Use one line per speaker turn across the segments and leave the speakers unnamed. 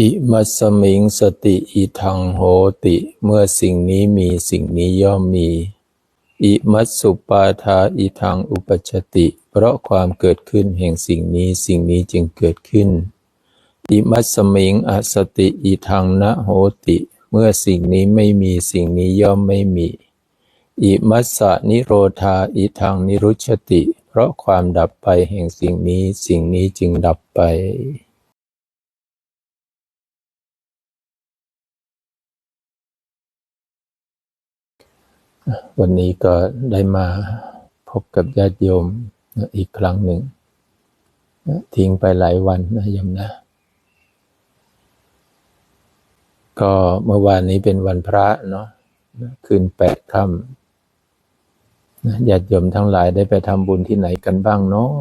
อิมัสมิงสติอิทังโหติ เมื่อสิ่งนี้มีสิ่งนี้ย่อมมี อิมัสสุปาทาอิทังอุปชติ เพราะความเกิดขึ้นแห่งสิ่งนี้สิ่งนี้จึงเกิดขึ้น อิมัสมิงอสติอิทังนะโหติ เมื่อสิ่งนี้ไม่มีสิ่งนี้ย่อมไม่มี อิมัสสะนิโรธาอิทังนิรุชติ เพราะความดับไปแห่งสิ่งนี้สิ่งนี้จึงดับไป วันนี้ก็ได้มาพบกับญาติโยมอีกครั้งหนึ่ง ทิ้งไปหลายวันนะยมนะ ก็เมื่อวานนี้เป็นวันพระเนาะคืนแปดค่ำญาติโยมทั้งหลายได้ไปทำบุญที่ไหนกันบ้างเนาะ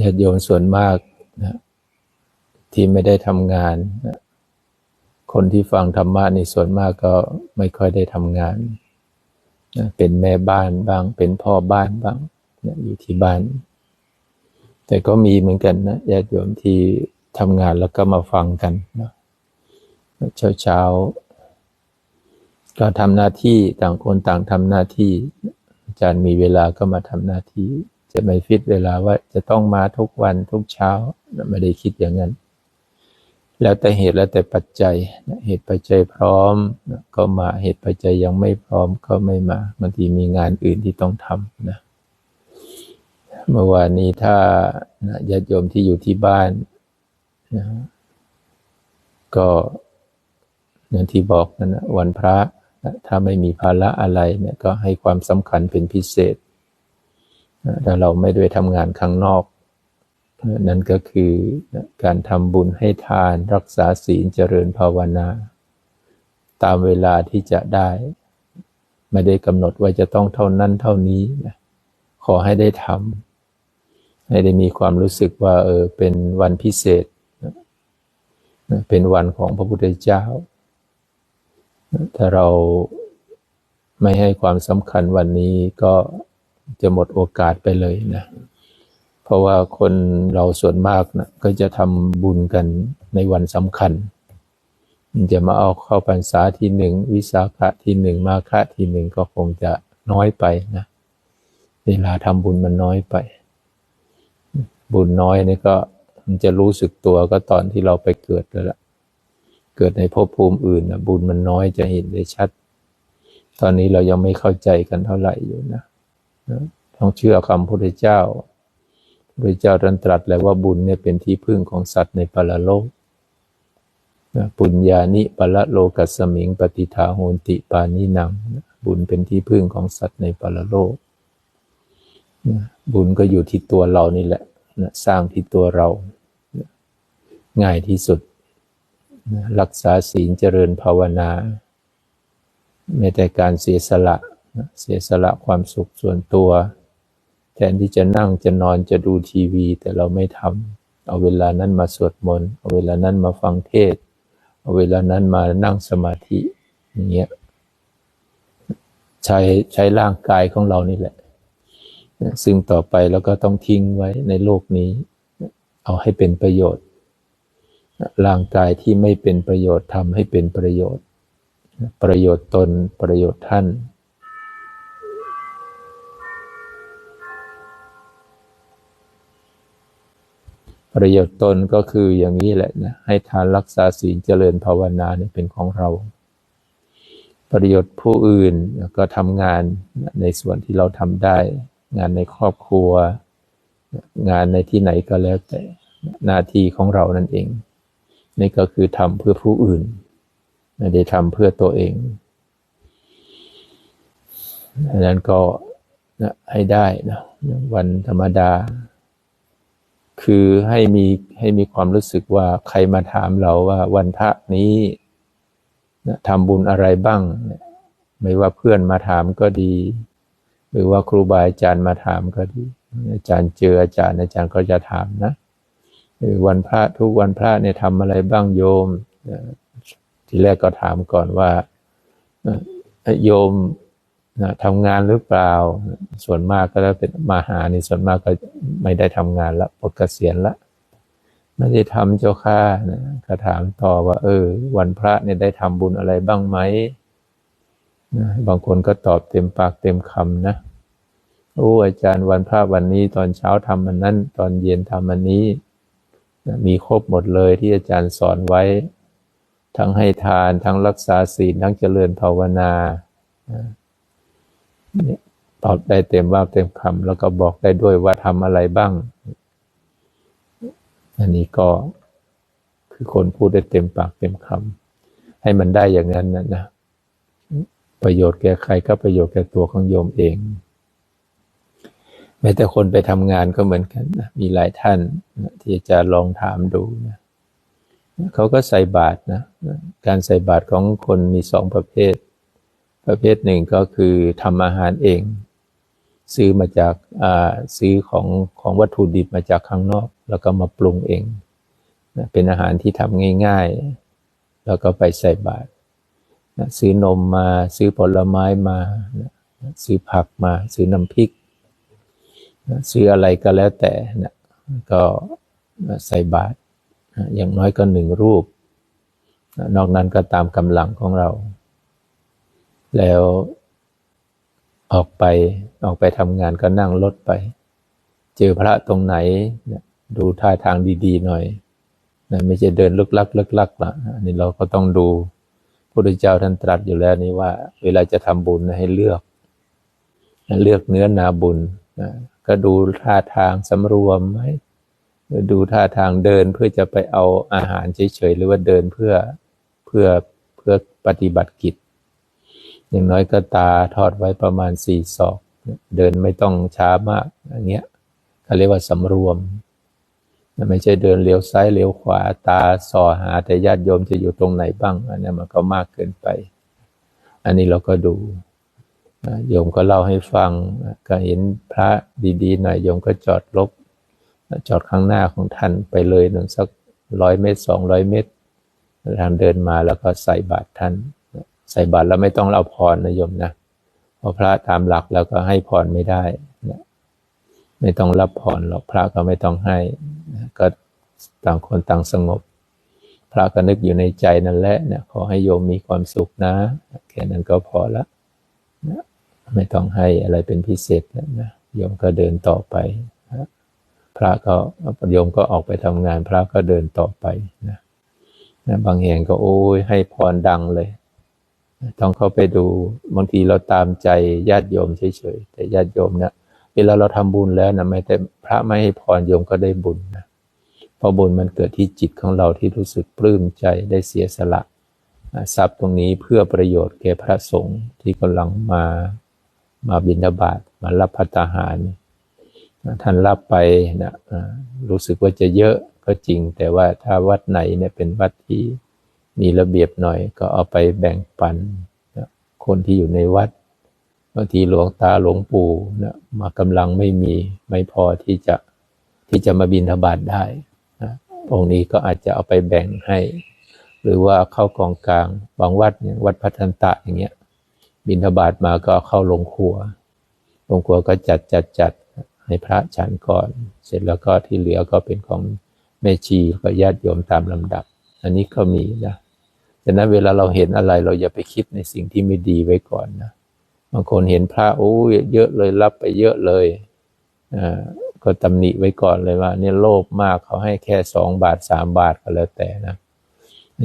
ญาติโยมส่วนมากนะที่ไม่ได้ทำงานนะ คนที่ฟังธรรมะในส่วนมากก็ไม่ค่อยได้ทำงานนะเป็นแม่บ้านบ้าง เป็นพ่อบ้านบ้างนะอยู่ที่บ้าน แต่ก็มีเหมือนกันนะญาติโยมที่ทำงานแล้วก็มาฟังกันนะเช้าเช้าก็ทำหน้าที่ต่างคนต่างทำหน้าที่ อาจารย์มีเวลาก็มาทำหน้าที่ จะไม่ฟิตเวลาว่าจะต้องมาทุกวันทุกเช้า ไม่ได้คิดอย่างนั้น แล้วแต่เหตุแล้วแต่ปัจจัยเหตุปัจจัยพร้อมก็มาเหตุปัจจัยยังไม่พร้อมก็ไม่มาบางทีมีงานอื่นที่ต้องทำนะเมื่อวานนี้ถ้าญาติโยมที่อยู่ที่บ้านนะก็อย่างที่บอกนั่นวันพระถ้าไม่มีภาระอะไรเนี่ยก็ให้ความสำคัญเป็นพิเศษถ้าเราไม่ได้ทำงานข้างนอก นั่นก็คือการทำบุญให้ทานรักษาศีลเจริญภาวนา ตามเวลาที่จะได้ ไม่ได้กำหนดว่าจะต้องเท่านั้นเท่านี้นะขอให้ได้ทำให้ได้มีความรู้สึกว่าเออเป็นวันพิเศษ เป็นวันของพระพุทธเจ้า ถ้าเราไม่ให้ความสำคัญวันนี้ก็จะหมดโอกาสไปเลยนะ เพราะว่าคนเราส่วนมากนะก็จะทำบุญกันในวันสำคัญ จะมาเอาเข้าพรรษาที่หนึ่ง วิสาขะที่หนึ่ง มาฆะที่หนึ่งก็คงจะน้อยไปนะ เวลาทำบุญมันน้อยไป บุญน้อยนี่ก็มันจะรู้สึกตัวก็ตอนที่เราไปเกิดแล้วละเกิดในภพภูมิอื่นนะบุญมันน้อยจะเห็นได้ชัด ตอนนี้เรายังไม่เข้าใจกันเท่าไหร่อยู่นะ ต้องเชื่อคำพุทธเจ้า พระเจ้าท่านตรัสแล้วว่าบุญเนี่ยเป็นที่พึ่งของสัตว์ในปรโลกปุญญานิปละโลกัสมิง ปฏิทาโหนติปานินังบุญเป็นที่พึ่งของสัตว์ในปรโลกบุญก็อยู่ที่ตัวเรานี่แหละสร้างที่ตัวเราง่ายที่สุดรักษาศีลเจริญภาวนาแม้แต่การเสียสละเสียสละความสุขส่วนตัว แทนที่จะนั่งจะนอนจะดูทีวี แต่เราไม่ทำเอาเวลานั้นมาสวดมนต์เอาเวลานั้นมาฟังเทศ เอาเวลานั้นมานั่งสมาธิอย่างเงี้ยใช้ใช้ร่างกายของเรานี่แหละ ซึ่งต่อไปเราก็ต้องทิ้งไว้ในโลกนี้ เอาให้เป็นประโยชน์ ร่างกายที่ไม่เป็นประโยชน์ทำให้เป็นประโยชน์ ประโยชน์ตนประโยชน์ท่าน ประโยชน์ตนก็คืออย่างนี้แหละนะให้ทานรักษาศีลเจริญภาวนาเนี่ยเป็นของเรา ประโยชน์ผู้อื่นก็ทำงานในส่วนที่เราทำได้ งานในครอบครัว งานในที่ไหนก็แล้วแต่หน้าที่ของเรานั่นเอง นี่ก็คือทำเพื่อผู้อื่นไม่ได้ทำเพื่อตัวเองดังนั้นก็ให้ได้นะวันธรรมดา คือให้มีให้มีความรู้สึกว่าใครมาถามเราว่าวันพระนี้ทำบุญอะไรบ้าง ไม่ว่าเพื่อนมาถามก็ดี หรือว่าครูบาอาจารย์มาถามก็ดี อาจารย์เจออาจารย์อาจารย์ก็จะถามนะวันพระทุกวันพระเนี่ยทำอะไรบ้างโยม ทีแรกก็ถามก่อนว่าโยม นะทำงานหรือเปล่า ส่วนมากก็แล้วเป็นมาหาในส่วนมากก็ไม่ได้ทำงานละปลดเกษียณละไม่ได้ทำเจ้าค่านะก็ถามต่อว่า เออ วันพระเนี่ยได้ทำบุญอะไรบ้างไหมนะบางคนก็ตอบเต็มปากเต็มคำนะโอ้อาจารย์วันพระวันนี้ตอนเช้าทำมันนั้นตอนเย็นทำมันนี้นะมีครบหมดเลยที่อาจารย์สอนไว้ ทั้งให้ทานทั้งรักษาศีลทั้งเจริญภาวนา ตอบได้เต็มว่าเต็มคำแล้วก็บอกได้ด้วยว่าทำอะไรบ้าง อันนี้ก็คือคนพูดได้เต็มปากเต็มคำให้มันได้อย่างนั้นนะนะ ประโยชน์แก่ใครก็ประโยชน์แก่ตัวของโยมเองแม้แต่คนไปทำงานก็เหมือนกันนะมีหลายท่านนะที่จะลองถามดูนะเขาก็ใส่บาตรนะ การใส่บาตรของคนมีสองประเภท ประเภทหนึ่งก็คือทำอาหารเอง ซื้อมาจากซื้อของของวัตถุดิบมาจากข้างนอก แล้วก็มาปรุงเองนะเป็นอาหารที่ทำง่ายๆ แล้วก็ไปใส่บาตรนะซื้อนมมาซื้อผลไม้มานะซื้อผักมา ซื้อน้ำพริกนะซื้ออะไรก็แล้วแต่นะก็ใส่บาตรนะอย่างน้อยก็หนึ่งรูปนะนอกนั้นก็ตามกำลังของเรา แล้วออกไปออกไปทำงานก็นั่งรถไป เจอพระตรงไหนดูท่าทางดีๆหน่อยนะไม่ใช่เดินลึกลักลึกลักละอันนี้เราก็ต้องดูพุทธเจ้าท่านตรัสอยู่แล้วนี่ว่า เวลาจะทำบุญให้เลือกเลือกเนื้อนาบุญนะก็ดูท่าทางสำรวมไหมดูท่าทางเดินเพื่อจะไปเอาอาหารเฉยๆหรือว่าเดินเพื่อเพื่อเพื่อปฏิบัติกิจ อย่างน้อยก็ตาทอดไว้ประมาณสี่ศอก เดินไม่ต้องช้ามากอย่างเงี้ยเขาเรียกว่าสำรวมไม่ใช่เดินเลี้ยวซ้ายเลี้ยวขวาตาส่อหาแต่ญาติโยมจะอยู่ตรงไหนบ้าง อันนี้มันก็มากเกินไป อันนี้เราก็ดูโยมก็เล่าให้ฟังก็เห็นพระดีๆหน่อยโยมก็จอดลบ จอดข้างหน้าของท่านไปเลยหนึ่งสักร้อยเมตรสองร้อยเมตรทางเดินมาแล้วก็ใส่บาตรท่าน ใส่บาตรแล้วไม่ต้องเล่าพรนะโยมนะเพราะพระตามหลักแล้วก็ให้พรไม่ได้นะไม่ต้องรับพรหรอกพระก็ไม่ต้องให้ก็ต่างคนต่างสงบ พระก็นึกอยู่ในใจนั่นแหละนี่ยขอให้โยมมีความสุขนะ แค่นั้นก็พอละนะไม่ต้องให้อะไรเป็นพิเศษนะโยมก็เดินต่อไปนะพระก็โยมก็ออกไปทำงาน พระก็เดินต่อไปนะนะบางแห่งก็โอ้ยให้พรดังเลย ต้องเข้าไปดูบางทีเราตามใจญาติโยมเฉยๆแต่ญาติโยมเนี่ยเวลาเราทำบุญแล้วนะไม่แต่พระไม่ให้พรโยมก็ได้บุญนะเพราะบุญมันเกิดที่จิตของเราที่รู้สึกปลื้มใจได้เสียสละทรัพย์ตรงนี้เพื่อประโยชน์แก่พระสงฆ์ที่กำลังมามาบิณฑบาตมารับพัตาหาร ท่านรับไปนะรู้สึกว่าจะเยอะก็จริง แต่ว่าถ้าวัดไหนเนี่ยเป็นวัดที่ มีระเบียบหน่อยก็เอาไปแบ่งปันคนที่อยู่ในวัดบางทีหลวงตาหลวงปู่นะมากำลังไม่มีไม่พอที่จะที่จะมาบินทบาทได้นะองค์นี้ก็อาจจะเอาไปแบ่งให้ หรือว่าเข้ากองกลางบางวัดเนี่ยวัดพัฒนตะอย่างเงี้ย บินทบาทมาก็เข้าลงครัวลงครัวก็จัดจัดจัดให้พระฉันก่อน เสร็จแล้วก็ที่เหลือก็เป็นของแม่ชีก็ญาติโยมตามลำดับ อันนี้ก็มีนะ ดังนั้นเวลาเราเห็นอะไรเราอย่าไปคิดในสิ่งที่ไม่ดีไว้ก่อนนะบางคนเห็นพระโอ้เยอะเลยรับไปเยอะเลยอ่าก็ตำหนิไว้ก่อนเลยว่า เนี่ยโลภมากเขาให้แค่สองบาทสามบาทก็แล้วแต่นะ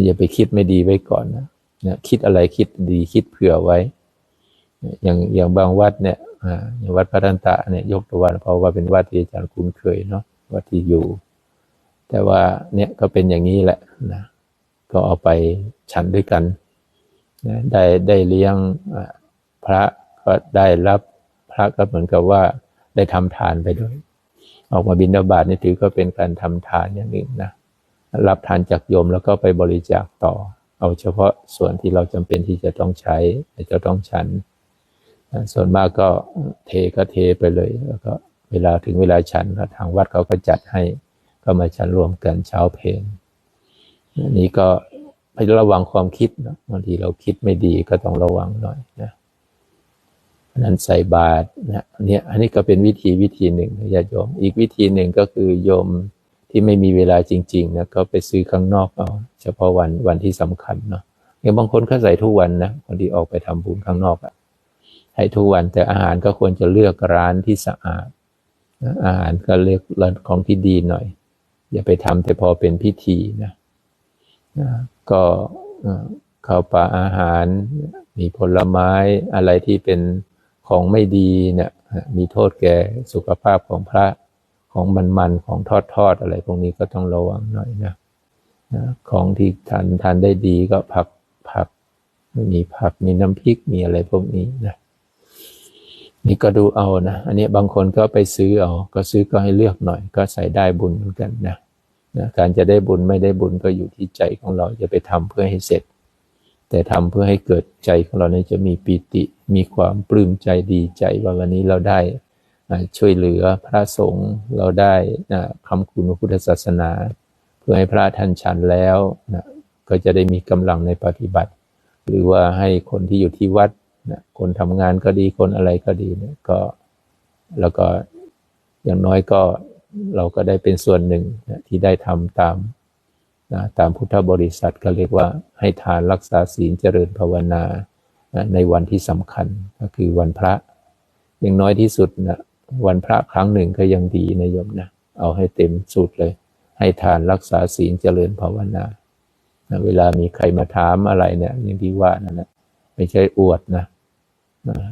อย่าไปคิดไม่ดีไว้ก่อนนะนะคิดอะไรคิดดีคิดเผื่อไว้ อย่างอย่างบางวัดเนี่ยอ่าอย่างวัดพระทันตะเนี่ยยกตัววันเพราะว่าเป็นวัดที่อาจารย์คุ้นเคยเนาะวัดที่อยู่ แต่ว่าเนี่ยก็เป็นอย่างนี้แหละนะ ก็เอาไปฉันด้วยกันได้ได้เลี้ยงพระก็ได้รับพระก็เหมือนกับว่าได้ทำทานไปด้วย ออกมาบิณฑบาตนี่ถือก็เป็นการทำทานอย่างหนึ่งนะรับทานจากโยมแล้วก็ไปบริจาคต่อ เอาเฉพาะส่วนที่เราจำเป็นที่จะต้องใช้จะต้องฉัน ส่วนมากก็เทก็เทไปเลยแล้วก็เวลาถึงเวลาฉันทางวัดเขาก็จัดให้ก็มาฉันรวมกันเช้าเพล นนี้ก็ให้ระวังความคิดนะบางทีเราคิดไม่ดีก็ต้องระวังหน่อยนะนั้นใส่บาตรนะเนี่ยอันนี้ก็เป็นวิธีวิธีหนึ่งญาติโยม อีกวิธีหนึ่งก็คือโยมที่ไม่มีเวลาจริงๆนะก็ไปซื้อข้างนอกเอาเฉพาะวันวันที่สำคัญเนาะอย่างบางคนก็ใส่ทุกวันนะคนที่ออกไปทำบุญข้างนอกอะให้ทุกวันแต่อาหารก็ควรจะเลือกร้านที่สะอาดอาหารก็เลือกร้านของที่ดีหน่อย อย่าไปทำแต่พอเป็นพิธีนะ ก็ข้าวปลาอาหาร มีผลไม้อะไรที่เป็นของไม่ดีเนี่ยมีโทษแก่สุขภาพของพระของมันๆของทอดๆอะไรพวกนี้ก็ต้องระวังหน่อยนะนะของที่ทานทานได้ดีก็ผักผัก มีผักมีน้ำพริกมีอะไรพวกนี้นะนี่ก็ดูเอานะ อันนี้บางคนก็ไปซื้อเอา ก็ซื้อก็ให้เลือกหน่อย ก็ใส่ได้บุญเหมือนกันนะ นะการจะได้บุญไม่ได้บุญก็อยู่ที่ใจของเราจะไปทำเพื่อให้เสร็จ แต่ทำเพื่อให้เกิดใจของเราเนี่ยจะมีปิติ มีความปลื้มใจดีใจว่าวันนี้เราได้ช่วยเหลือพระสงฆ์เราได้คำคุณพระพุทธศาสนา เพื่อให้พระท่านฉันแล้วนะก็จะได้มีกำลังในปฏิบัติ หรือว่าให้คนที่อยู่ที่วัดนะคนทำงานก็ดีคนอะไรก็ดีเนี่ยก็แล้วก็อย่างน้อยก็ เราก็ได้เป็นส่วนหนึ่งนะที่ได้ทำตามนะตามพุทธบริษัทก็เรียกว่าให้ทานรักษาศีลเจริญภาวนานะในวันที่สำคัญก็คือวันพระ อย่างน้อยที่สุดนะวันพระครั้งหนึ่งก็ยังดีนะโยมนะ เอาให้เต็มสุดเลย ให้ทานรักษาศีลเจริญภาวนาเวลามีใครมาถามอะไรเนี่ยอย่างที่ว่านั่นนะไม่ใช่อวดนะ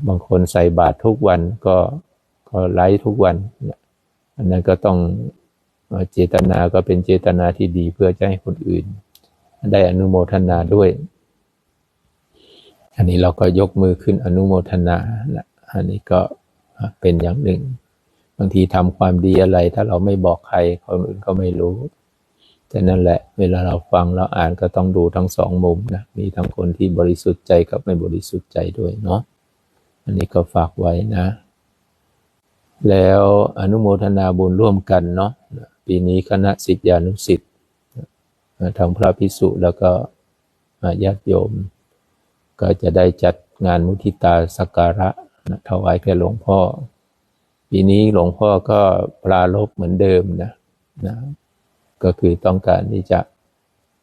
บางคนใส่บาตรทุกวันก็ก็ไลฟ์ทุกวัน อันนั้นก็ต้องเจตนาก็เป็นเจตนาที่ดีเพื่อจะให้คนอื่น ได้อนุโมทนาด้วย อันนี้เราก็ยกมือขึ้นอนุโมทนาอันนี้ก็เป็นอย่างหนึ่ง บางทีทำความดีอะไร ถ้าเราไม่บอกใครคนอื่นก็ไม่รู้แต่นั่นแหละ เวลาเราฟังเราอ่านก็ต้องดูทั้งสองมุมนะ มีทั้งคนที่บริสุทธิ์ใจกับไม่บริสุทธิ์ใจด้วยเนาะ อันนี้ก็ฝากไว้นะ แล้วอนุโมทนาบุญร่วมกันเนาะปีนี้คณะสิทธิานุสิทธิ์ทางพระพิสุแล้วก็ญาติโยม ก็จะได้จัดงานมุทิตาสักการะนะถวายแก่หลวงพ่อ ปีนี้หลวงพ่อก็ปราลบเหมือนเดิมนะนะก็คือต้องการที่จะ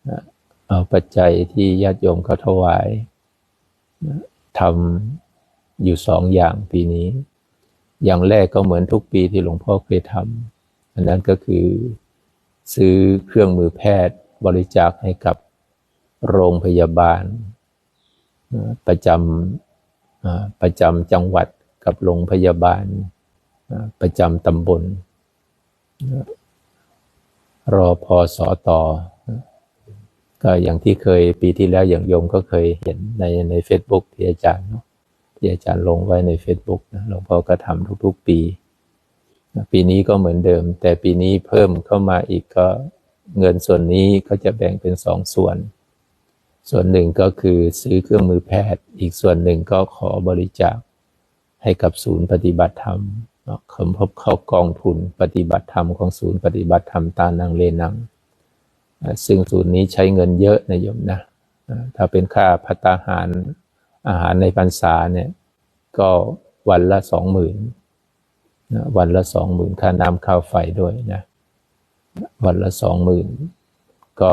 นะเอาปัจจัยที่ญาติโยมเขาถวายนะทำอยู่สองอย่างปีนี้ อย่างแรกก็เหมือนทุกปีที่หลวงพ่อเคยทำอันนั้นก็คือซื้อเครื่องมือแพทย์บริจาคให้กับโรงพยาบาล ประจำประจำจังหวัดกับโรงพยาบาล ประจำตำบล รอพอสอต่อก็อย่างที่เคยปีที่แล้วอย่างโยมก็เคยเห็นในในเฟซบุ๊กที่อาจารย์ ที่อาจารย์ลงไว้ใน Facebook หลวงพ่อก็ทำทุกๆ ปี ปีนี้ก็เหมือนเดิม แต่ปีนี้เพิ่มเข้ามาอีกก็เงินส่วนนี้ก็จะแบ่งเป็นสองส่วน ส่วนหนึ่งก็คือซื้อเครื่องมือแพทย์ อีกส่วนหนึ่งก็ขอบริจาคให้กับศูนย์ปฏิบัติธรรมคำพบเข้ากองทุนปฏิบัติธรรมของศูนย์ปฏิบัติธรรมตานังเลนัง ซึ่งศูนย์นี้ใช้เงินเยอะนะโยมนะ ถ้าเป็นค่าพัตาหาร อาหารในพรรษาเนี่ยก็วันละสองหมื่นวันละสองหมื่นค่าน้ำค่าไฟด้วยนะวันละสองหมื่นก็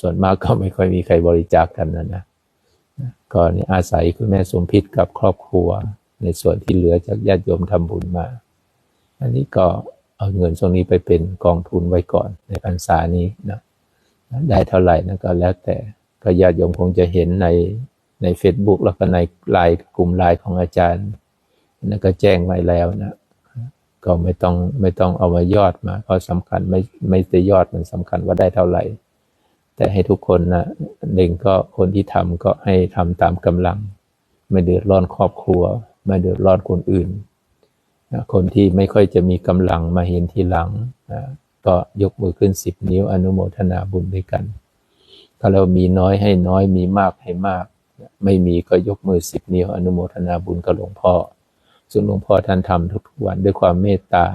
ส่วนมากก็ไม่ค่อยมีใครบริจาคกกันนะนะก็นี่อาศัยคุณแม่สมพิษกับครอบครัว ในส่วนที่เหลือจากญาติโยมทำบุญมา อันนี้ก็เอาเงินตรงนี้ไปเป็นกองทุนไว้ก่อนในพรรษานี้นะได้เท่าไหร่นะก็แล้วแต่ก็ญาติโยมคงจะเห็นใน ใน Facebook แล้วก็ในไลน์กลุ่มไลน์ของอาจารย์นั่นก็แจ้งไว้แล้วนะ ก็ไม่ต้องไม่ต้องเอามายอดมาก็สำคัญไม่ไม่ได้ยอดมันสำคัญว่าได้เท่าไหร่ แต่ให้ทุกคนนะหนึ่งก็คนที่ทำก็ให้ทำตามกำลัง ไม่เดือดร้อนครอบครัว ไม่เดือดร้อนคนอื่นนะคนที่ไม่ค่อยจะมีกำลังมาเห็นทีหลังนะก็ยกมือขึ้นสิบนิ้วอนุโมทนาบุญด้วยกัน ถ้าเรามีน้อยให้น้อยมีมากให้มาก ไม่มีก็ยกมือสิบนิ้วอนุโมทนาบุญกับหลวงพ่อซึ่งหลวงพ่อท่านทำทุกๆวันด้วยความเมตตา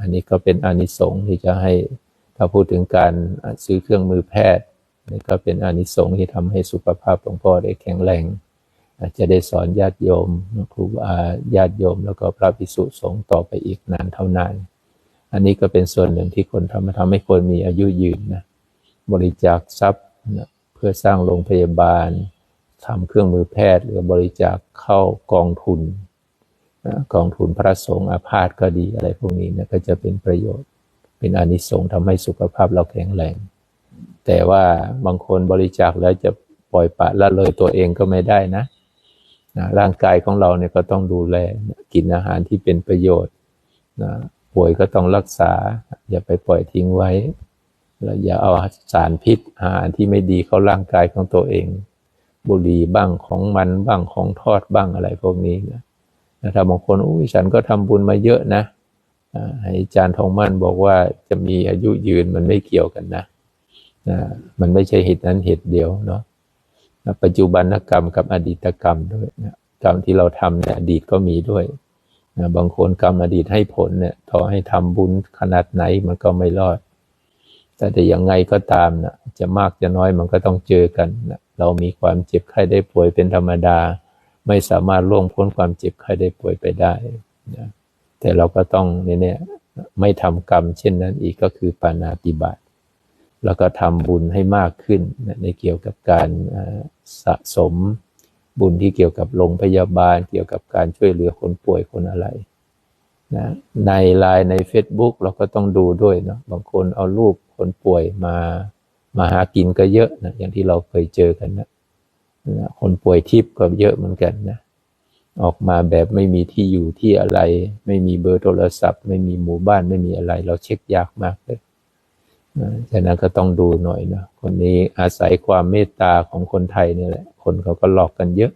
อันนี้ก็เป็นอนิสงส์ที่จะให้ถ้าพูดถึงการซื้อเครื่องมือแพทย์นี่ก็เป็นอนิสงส์ที่ทำให้สุขภาพหลวงพ่อได้แข็งแรงจะได้สอนญาติโยมครูอาญาติโยม แล้วก็พระภิกษุสงฆ์ต่อไปอีกนานเท่านาน อันนี้ก็เป็นส่วนหนึ่งที่คนทำมาทำให้คนมีอายุยืนนะบริจาคทรัพย์นะเพื่อสร้างโรงพยาบาล ทำเครื่องมือแพทย์หรือบริจาคเข้ากองทุนนะกองทุนพระสงฆ์อาพาธก็ดีอะไรพวกนี้นะก็จะเป็นประโยชน์ เป็นอนิสงส์ทำให้สุขภาพเราแข็งแรง แต่ว่าบางคนบริจาคแล้วจะปล่อยปะละเลยตัวเองก็ไม่ได้นะนะร่างกายของเราเนี่ยก็ต้องดูแลกินอาหารที่เป็นประโยชน์นะป่วยก็ต้องรักษา อย่าไปปล่อยทิ้งไว้แล้วอย่าเอาสารพิษอาหารที่ไม่ดีเข้าร่างกายของตัวเอง บุหรี่บ้างของมันบ้างของทอดบ้างอะไรพวกนี้นะถ้าบางคนอุ้ยฉันก็ทำบุญมาเยอะนะให้อาจารย์ทองมั่นบอกว่าจะมีอายุยืนมันไม่เกี่ยวกันนะนะมันไม่ใช่เหตุนั้นเหตุเดียวเนาะปัจจุบันกรรมกับอดีตกรรมด้วยนะกรรมที่เราทำในอดีตก็มีด้วยนะบางคนกรรมอดีตให้ผลเนี่ยต่อให้ทำบุญขนาดไหนมันก็ไม่รอด แต่แต่ยังไงก็ตามนะจะมากจะน้อยมันก็ต้องเจอกันนะเรามีความเจ็บไข้ได้ป่วยเป็นธรรมดา ไม่สามารถล่วงพ้นความเจ็บไข้ได้ป่วยไปได้นะแต่เราก็ต้องเนี่ยไม่ทำกรรมเช่นนั้นอีกก็คือปานาติบาตแล้วก็ทำบุญให้มากขึ้นนะในเกี่ยวกับการสะสมบุญที่เกี่ยวกับโรงพยาบาล เกี่ยวกับการช่วยเหลือคนป่วยคนอะไรนะในไลน์ใน Facebook เราก็ต้องดูด้วยเนาะบางคนเอารูป คนป่วยมามาหากินก็เยอะนะอย่างที่เราเคยเจอกันนะนะคนป่วยทิพย์ก็เยอะเหมือนกันนะออกมาแบบไม่มีที่อยู่ที่อะไร ไม่มีเบอร์โทรศัพท์ ไม่มีหมู่บ้านไม่มีอะไร เราเช็คยากมากเลยฉะนั้นก็ต้องดูหน่อยนะคนนี้อาศัยความเมตตาของคนไทยนี่แหละ คนเขาก็หลอกกันเยอะ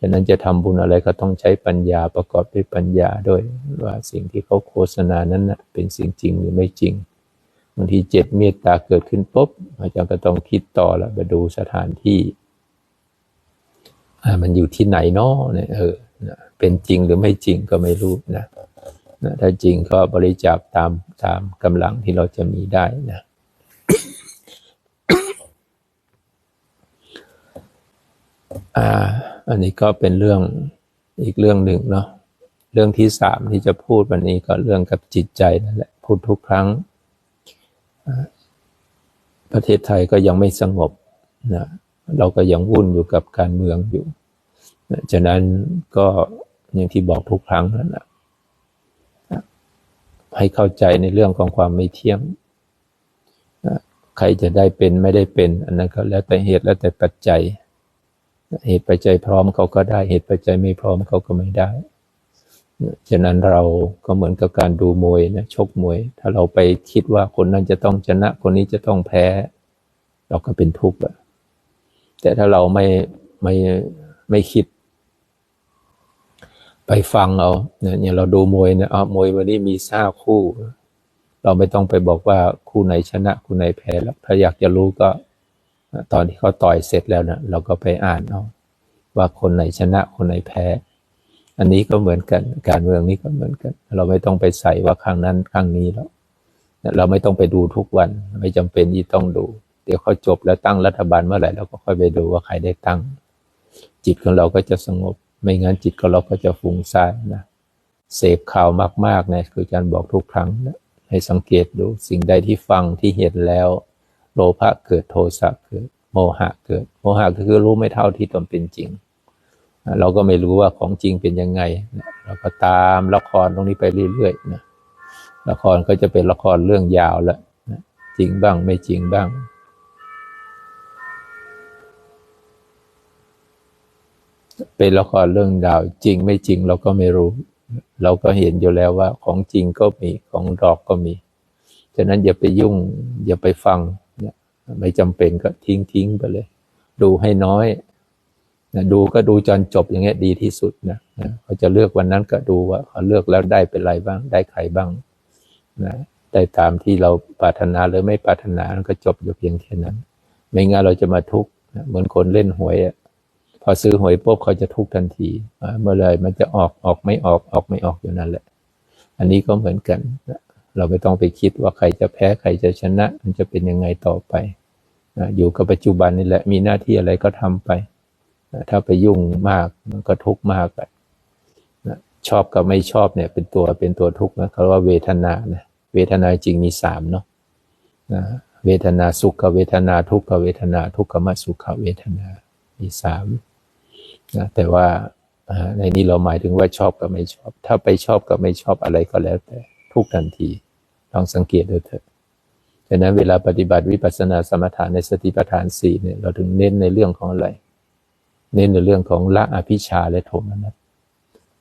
ฉะนั้นจะทำบุญอะไรก็ต้องใช้ปัญญาประกอบด้วยปัญญาด้วยว่าสิ่งที่เขาโฆษณานั้นนะเป็นสิ่งจริงหรือไม่จริง บางทีเจ็ดเมตตาเกิดขึ้นปุ๊บอาจารย์ก็ต้องคิดต่อแล้วไปดูสถานที่มันอยู่ที่ไหนเนาะเนี่ยเออเป็นจริงหรือไม่จริงก็ไม่รู้นะนะถ้าจริงก็บริจาคตามตามกำลังที่เราจะมีได้นะอ่า อันนี้ก็เป็นเรื่องอีกเรื่องหนึ่งเนาะเรื่องที่สามที่จะพูดวันนี้ก็เรื่องกับจิตใจนั่นแหละพูดทุกครั้ง ประเทศไทยก็ยังไม่สงบนะเราก็ยังวุ่นอยู่กับการเมืองอยู่ฉะนั้นก็อย่างที่บอกทุกครั้งนั่นแหละให้เข้าใจในเรื่องของความไม่เที่ยงใครจะได้เป็นไม่ได้เป็น อันนั้นก็แล้วแต่เหตุแล้วแต่ปัจจัย เหตุปัจจัยพร้อมเขาก็ได้ เหตุปัจจัยไม่พร้อมเขาก็ไม่ได้ ฉะนั้นเราก็เหมือนกับการดูมวยนะชกมวย ถ้าเราไปคิดว่าคนนั้นจะต้องชนะ คนนี้จะต้องแพ้ เราก็เป็นทุกข์อะแต่ถ้าเราไม่ไม่ไม่คิด ไปฟังเอาเนี่ยเราดูมวยนี่ยเอามวยวันนี้มีซ่าคู่ เราไม่ต้องไปบอกว่าคู่ไหนชนะ คู่ไหนแพ้แล้วถ้าอยากจะรู้ก็ ตอนที่เขาต่อยเสร็จแล้วนะเราก็ไปอ่านเอาว่าคนไหนชนะคนไหนแพ้ อันนี้ก็เหมือนกัน การเมืองนี้ก็เหมือนกัน เราไม่ต้องไปใส่ว่าครั้งนั้นครั้งนี้แล้วเราไม่ต้องไปดูทุกวัน ไม่จำเป็นที่ต้องดู เดี๋ยวเขาจบแล้วตั้งรัฐบาลเมื่อไหร่เราก็ค่อยไปดูว่าใครได้ตั้ง จิตของเราก็จะสงบ ไม่งั้นจิตของเราก็จะฟุ้งซ่านนะเสพข่าวมากๆเนี่ยคือการบอกทุกครั้งนะให้สังเกตดูสิ่งใดที่ฟังที่เห็นแล้วโลภะเกิดโทสะเกิด โมหะเกิด โมหะก็คือรู้ไม่เท่าที่ตนเป็นจริง เราก็ไม่รู้ว่าของจริงเป็นยังไง เราก็ตามละครตรงนี้ไปเรื่อยๆนะละครก็จะเป็นละครเรื่องยาวแล้วจริงบ้างไม่จริงบ้างเป็นละครเรื่องดาวจริงไม่จริงเราก็ไม่รู้ เราก็เห็นอยู่แล้วว่าของจริงก็มีของดอกก็มีฉะนั้นอย่าไปยุ่ง อย่าไปฟัง ไม่จำเป็นก็ทิ้งทิ้งไปเลย ดูให้น้อย นะดูก็ดูจนจบอย่างเงี้ยดีที่สุดนะนะเขาจะเลือกวันนั้นก็ดูว่าเขาเลือกแล้วได้เป็นไรบ้าง ได้ใครบ้างนะได้ตามที่เราปรารถนาหรือไม่ปรารถนาก็จบอยู่เพียงแค่นั้น ไม่งั้นเราจะมาทุกข์เหมือนคนเล่นหวยอะพอซื้อหวยปุ๊บเขาจะทุกข์ทันที เมื่อไรมันจะออกออกไม่ออกออกไม่ออกอยู่นั่นแหละ อันนี้ก็เหมือนกัน เราไม่ต้องไปคิดว่าใครจะแพ้ใครจะชนะ มันจะเป็นยังไงต่อไป อยู่กับปัจจุบันนี่แหละมีหน้าที่อะไรก็ทำไป ถ้าไปยุ่งมากมันก็ทุกข์มากไปชอบกับไม่ชอบเนี่ยเป็นตัวเป็นตัวทุกข์นะเขาว่าเวทนานะเวทนาจริงมีสามเนาะนะเวทนาสุขเวทนาทุกขเวทนาทุกขมสุขเวทนามีสามนะแต่ว่าในนี้เราหมายถึงว่าชอบกับไม่ชอบ ถ้าไปชอบกับไม่ชอบอะไรก็แล้วแต่ทุกทันทีลองสังเกตดูเถอะฉะนั้นเวลาปฏิบัติวิปัสสนาสมถะในสติปัฏฐานสี่เนี่ยเราถึงเน้นในเรื่องของอะไร เน้นในเรื่องของละอภิชาและโทมนัส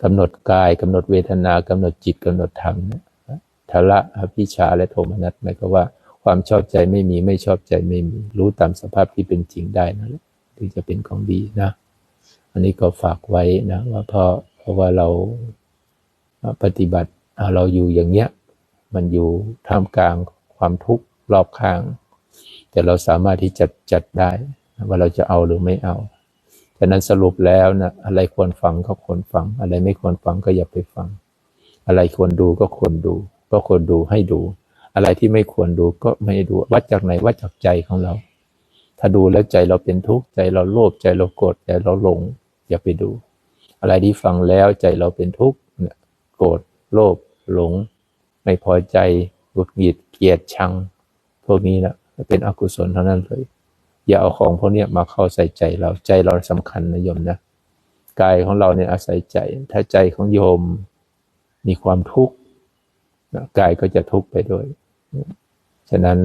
กำหนดกายกำหนดเวทนากำหนดจิตกำหนดธรรมนี่ทละอภิชาและโทมนัสหมายก็ว่าความชอบใจไม่มีไม่ชอบใจไม่มี รู้ตามสภาพที่เป็นจริงได้นั่นแหละถึงจะเป็นของดีนะ อันนี้ก็ฝากไว้นะว่าเพราะเพราะว่าเราปฏิบัติเราอยู่อย่างเนี้ยมันอยู่ท่ามกลางความทุกข์รอบข้าง แต่เราสามารถที่จะจัดได้ว่าเราจะเอาหรือไม่เอา ฉะนั้นสรุปแล้วนะอะไรควรฟังก็ควรฟัง อะไรไม่ควรฟังก็อย่าไปฟัง อะไรควรดูก็ควรดู ก็ควรดูให้ดู อะไรที่ไม่ควรดูก็ไม่ดู วัดจากไหนวัดจากใจของเรา ถ้าดูแล้วใจเราเป็นทุกข์ใจเราโลภใจเราโกรธใจเราหลง อย่าไปดู อะไรที่ฟังแล้วใจเราเป็นทุกข์โกรธโลภหลง ไม่พอใจหงุดหงิดเกลียดชัง พวกนี้นะเป็นอกุศลเท่านั้นเลย อย่าเอาของพวกนี้มาเข้าใส่ใจเราใจเราสำคัญนะโยมนะกายของเราเนี่ยอาศัยใจ ถ้าใจของโยมมีความทุกข์กายก็จะทุกข์ไปด้วย ฉะนั้น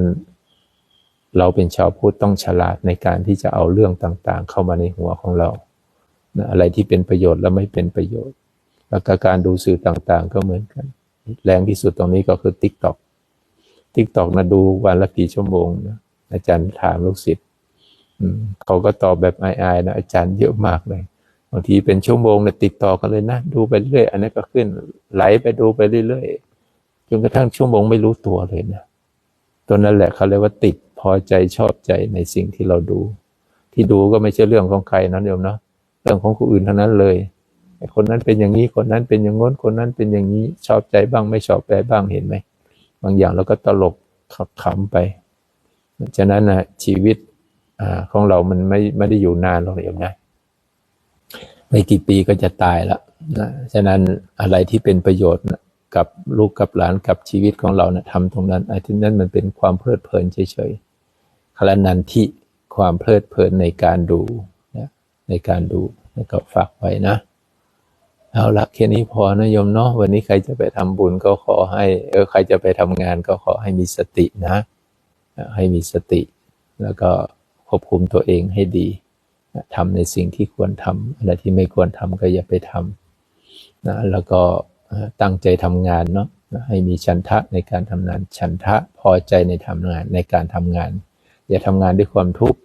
เราเป็นชาวพุทธต้องฉลาดในการที่จะเอาเรื่องต่างๆ เข้ามาในหัวของเรา อะไรที่เป็นประโยชน์และไม่เป็นประโยชน์ แล้วกการดูสื่อต่างๆ ก็เหมือนกัน แรงที่สุดตรงนี้ก็คือติ๊กต็อกติ๊กต็อกนะดูวันละกี่ชั่วโมงนะอาจารย์ถามลูกศิษย์ เขาก็ตอบแบบอายๆนะอาจารย์เยอะมากเลยบางทีเป็นชั่วโมงเนะติดต่อกันเลยนะ ดูไปเรื่อยอันนี้ก็ขึ้น ไหลไปดูไปเรื่อยๆจนกระทั่งชั่วโมงไม่รู้ตัวเลยนะตัวนั้นแหละเขาเรียกว่าติดพอใจชอบใจในสิ่งที่เราดู ที่ดูก็ไม่ใช่เรื่องของใครนะโยมเนาะเรื่องของคนอื่นเท่านั้นเลยคนนั้นเป็นอย่างนี้คนนั้นเป็นอย่างง้นคนนั้นเป็นอย่างนี้ชอบใจบ้างไม่ชอบใจบ้างเห็นไหมบางอย่างเราก็ตลกขับขำไปฉะนั้นนะชีวิต อของเรามันไม่ไม่ได้อยู่นานหรอกอย่างนะไม่กี่ปีก็จะตายแล้วนะฉะนั้นอะไรที่เป็นประโยชน์นะกับลูกกับหลานกับชีวิตของเรานะทำตรงนั้นไอ้ที่นั้นมันเป็นความเพลิดเพลินเฉยๆคลนันที่ความเพลิดเพลินในการดูนะในการดูก็ฝากไว้นะ เอาละแค่นี้พอนะโยมเนาะวันนี้ใครจะไปทำบุญก็ขอให้ เออใครจะไปทำงานก็ขอให้มีสตินะ ให้มีสติแล้วก็ ควบคุมตัวเองให้ดีทำในสิ่งที่ควรทำอะไรที่ไม่ควรทำก็อย่าไปทำนะแล้วก็ตั้งใจทำงานเนาะให้มีฉันทะในการทำงานฉันทะพอใจในทำงานในการทำงาน อย่าทำงานด้วยความทุกข์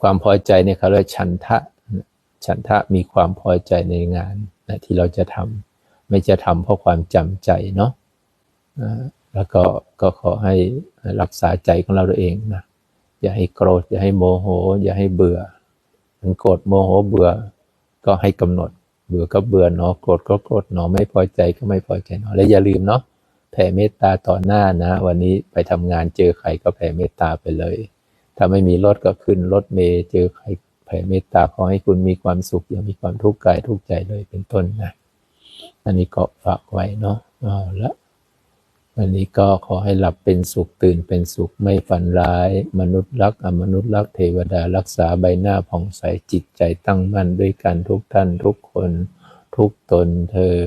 ความพอใจเนี่ยเขาเรียกฉันทะฉันทะมีความพอใจในงานนะที่เราจะทำไม่จะทำเพราะความจำใจเนาะแล้วก็ก็ขอให้รักษาใจของเราเองนะ อย่าให้โกรธ อย่าให้โมโห อย่าให้เบื่อมันโกรธโมโหเบื่อ ก็ให้กำหนด เบื่อก็เบื่อเนาะโกรธก็โกรธเนาะไม่พอใจก็ไม่พอใจเนาะและอย่าลืมเนาะแผ่เมตตาต่อหน้านะ วันนี้ไปทำงานเจอใครก็แผ่เมตตาไปเลย ถ้าไม่มีรถก็ขึ้นรถเมย์เจอใครแผ่เมตตาขอให้คุณมีความสุขอย่ามีความทุกข์กายทุกข์ใจเลยเป็นต้นนะอันนี้ก็ฝากไว้เนาะเอาละ วันนี้ก็ขอให้หลับเป็นสุขตื่นเป็นสุขไม่ฝันร้าย มนุษย์รักอมนุษย์รักเทวดารักษาใบหน้าผ่องใสจิตใจตั้งมั่นด้วยกันทุกท่านทุกคนทุกตนเธอ